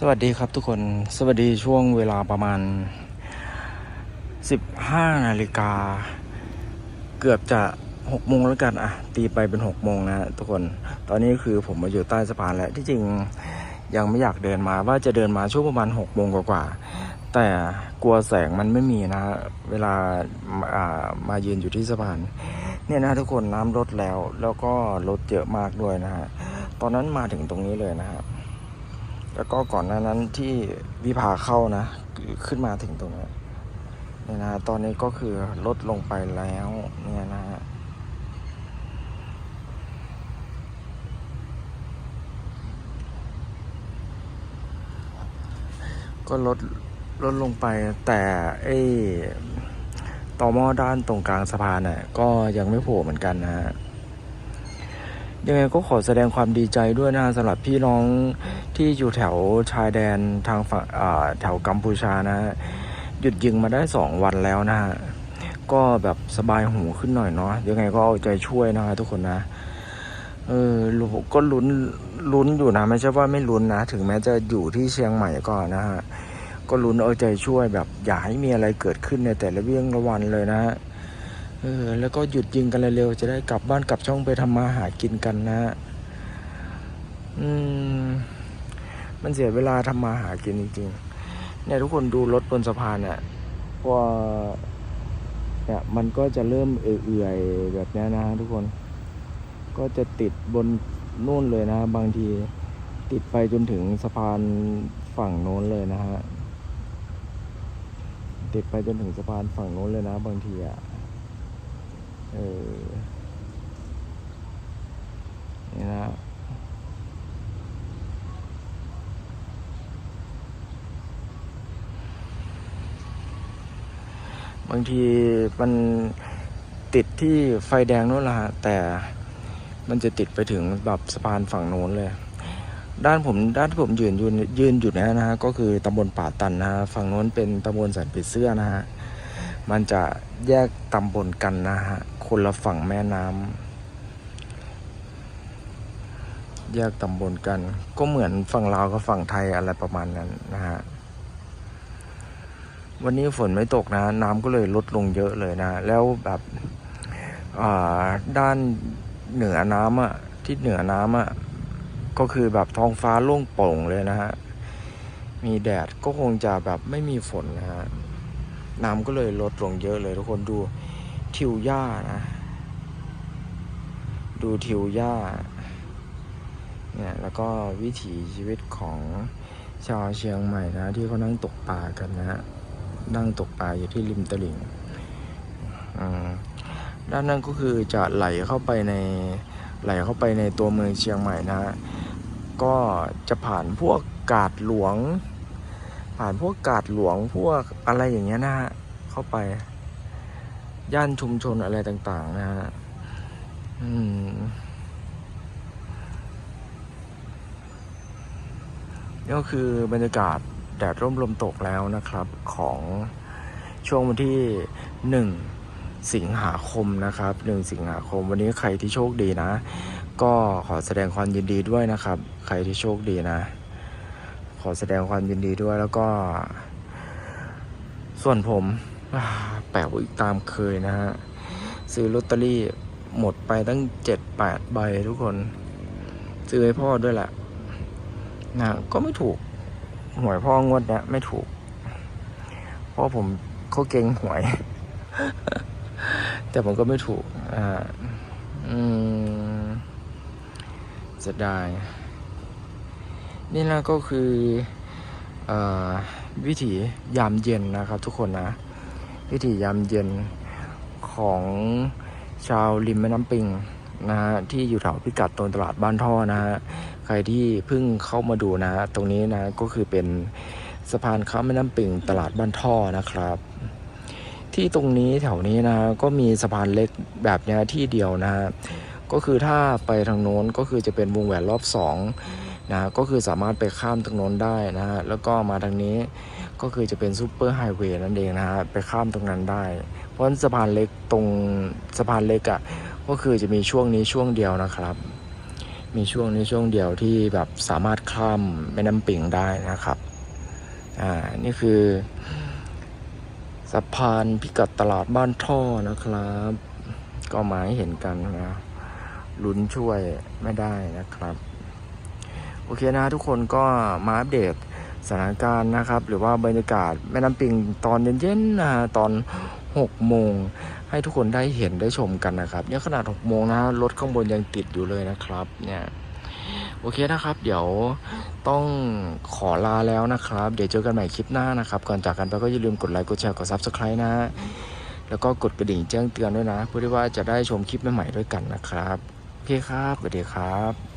สวัสดีครับทุกคน สวัสดีช่วงเวลาประมาณ 15นาฬิกา เกือบจะ6โมงแล้วกันอะตีไปเป็น6โมงนะทุกคน ตอนนี้คือผมมาอยู่ใต้สะพานแล้ว ที่จริงยังไม่อยากเดินมาว่าจะเดินมาช่วงประมาณ6โมงกว่าๆแต่กลัวแสงมันไม่มีนะ เวลาามายืนอยู่ที่สะพาน เนี่ยนะทุกคนน้ำลดแล้ว แล้วก็รถเยอะมากด้วยนะฮะ ตอนนั้นมาถึงตรงนี้เลยนะฮะ แล้วก็ก่อนหน้านั้นที่วิภาเข้านะ ขึ้นมาถึงตรงนี้เนี่ยนะตอนนี้ก็คือลดลงไปแล้วเนี่ยนะฮะก็ลดลดลงไปแต่ไอ้ต่อหม้อด้านตรงกลางสะพานน่ะก็ยังไม่โผล่เหมือนกันนะฮะ ยังไงก็ขอแสดงความดีใจด้วยนะสำหรับพี่น้องที่อยู่แถวชายแดนทางฝั่งแถวกัมพูชานะ หยุดยิงมาได้สองวันแล้วนะฮะก็แบบสบายหูขึ้นหน่อยเนาะยังไงก็เอาใจช่วยนะทุกคนนะเออก็ลุ้นลุ้นอยู่นะไม่ใช่ว่าไม่ลุ้นนะ ถึงแม้จะอยู่ที่เชียงใหม่ก็นะฮะก็ลุ้นเอาใจช่วยแบบอย่าให้มีอะไรเกิดขึ้นในแต่ละเรื่องละวันเลยนะฮะ เออแล้วก็หยุดยิงกันเร็วๆจะได้กลับบ้านกลับช่องไปทำมาหากินกันนะฮะอืมมันเสียเวลาทำมาหากินจริงๆเนี่ยทุกคนดูรถบนสะพานเนี่ยพอเนี่ยมันก็จะเริ่มเอื่อยๆแบบนี้นะทุกคน ก็จะติดบนนู่นเลยนะ บางทีติดไปจนถึงสะพานฝั่งโน้นเลยนะฮะติดไปจนถึงสะพานฝั่งโน้นเลยนะ บางทีอะ เออนี่นะบางทีมันติดที่ไฟแดงนู่นละแต่มันจะติดไปถึงแบบสะพานฝั่งโน้นเลย ด้านผมด้านที่ผมยืนยืนยืนอยู่นะฮะก็คือตำบลป่าตันนะฮะฝั่งโน้นเป็นตำบลสันปิดเสื้อนะฮะมันจะแยกตำบลกันนะฮะ คนละฝั่งแม่น้ำแยกตำบลกัน ก็เหมือนฝั่งลาวกับฝั่งไทยอะไรประมาณนั้นนะฮะวันนี้ฝนไม่ตกนะ น้ำก็เลยลดลงเยอะเลยนะ แล้วแบบด้านเหนือน้ำอะที่เหนือน้ำอะก็คือแบบท้องฟ้าโล่งโปร่งเลยนะฮะ มีแดดก็คงจะแบบไม่มีฝนนะฮะ น้ำก็เลยลดลงเยอะเลยทุกคนดู ทิวหญ้านะ ดูทิวหญ้าเนี่ยแล้วก็วิถีชีวิตของชาวเชียงใหม่นะ ที่เขานั่งตกปลากันนะฮะนั่งตกปลาอยู่ที่ริมตลิ่งอืมด้านนั้นก็คือจะไหลเข้าไปในไหลเข้าไปในตัวเมืองเชียงใหม่นะฮะก็จะผ่านพวกกาดหลวง ผ่านพวกกาดหลวงพวกอะไรอย่างเงี้ยนะฮะเข้าไป ย่านชุมชนอะไรต่าง ๆ นะฮะอืมนี่ก็คือบรรยากาศแดดร่มลมตกแล้วนะครับของช่วงวันที่หนึ่งสิงหาคมนะครับหนึ่งสิงหาคม วันนี้ใครที่โชคดีนะ ก็ขอแสดงความยินดีด้วยนะครับ ใครที่โชคดีนะ ขอแสดงความยินดีด้วยแล้วก็ ส่วนผมอ แปลว่าอีกตามเคยนะฮะ ซื้อลอตเตอรี่หมดไปตั้งเจ็ดแปดใบทุกคน ซื้อให้พ่อด้วยแหละนะก็ไม่ถูก หวยพ่องวดเนี้ยไม่ถูก เพราะผมเขาเก่งหวย แต่ผมก็ไม่ถูก อ่า อืมจะได้ นี่นะก็คืออวิถียามเย็นนะครับทุกคนนะ วิถียามเย็นของชาวริมแม่น้ำปิงนะฮะที่อยู่แถวพิกัดตรงตลาดบ้านท่อนะฮะใครที่เพิ่งเข้ามาดูนะตรงนี้นะก็คือเป็นสะพานข้ามแม่น้ำปิงตลาดบ้านท่อนะครับ ที่ตรงนี้แถวนี้นะก็มีสะพานเล็กแบบเนี้ยที่เดียวนะก็คือถ้าไปทางโน้นก็คือจะเป็นวงแหวนรอบสองนะก็คือสามารถไปข้ามตรงโน้นได้นะฮะแล้วก็มาทางนี้ ก็คือจะเป็นซูเปอร์ไฮเวย์นั่นเองนะฮะไปข้ามตรงนั้นได้ เพราะสะพานเล็กตรงสะพานเล็กอะ่ะก็คือจะมีช่วงนี้ช่วงเดียวนะครับ มีช่วงนี้ช่วงเดียวที่แบบสามารถข้ามแม่น้ำปิงได้นะครับอ่านี่คือสะพานพิกัดตลาดบ้านท่อนะครับ ก็มาให้เห็นกันนะลุ้นช่วยไม่ได้นะครับ โอเคนะทุกคนก็มาอัปเดต สถานการณ์นะครับ หรือว่าบรรยากาศแม่น้ำปิงตอนเย็นๆนะตอน6โมงให้ทุกคนได้เห็นได้ชมกันนะครับเนี่ยขนาด6โมงนะรถข้างบนยังติดอยู่เลยนะครับ เนี่ยโอเคนะครับ เดี๋ยวต้องขอลาแล้วนะครับ เดี๋ยวเจอกันใหม่คลิปหน้านะครับ ก่อนจากกันไปก็อย่าลืมกดไลค์กดแชร์กด Subscribe นะแล้วก็กดกระดิ่งแจ้งเตือนด้วยนะ เพื่อที่ว่าจะได้ชมคลิปใหม่ๆด้วยกันนะครับโอเคครับสวัสดีครับ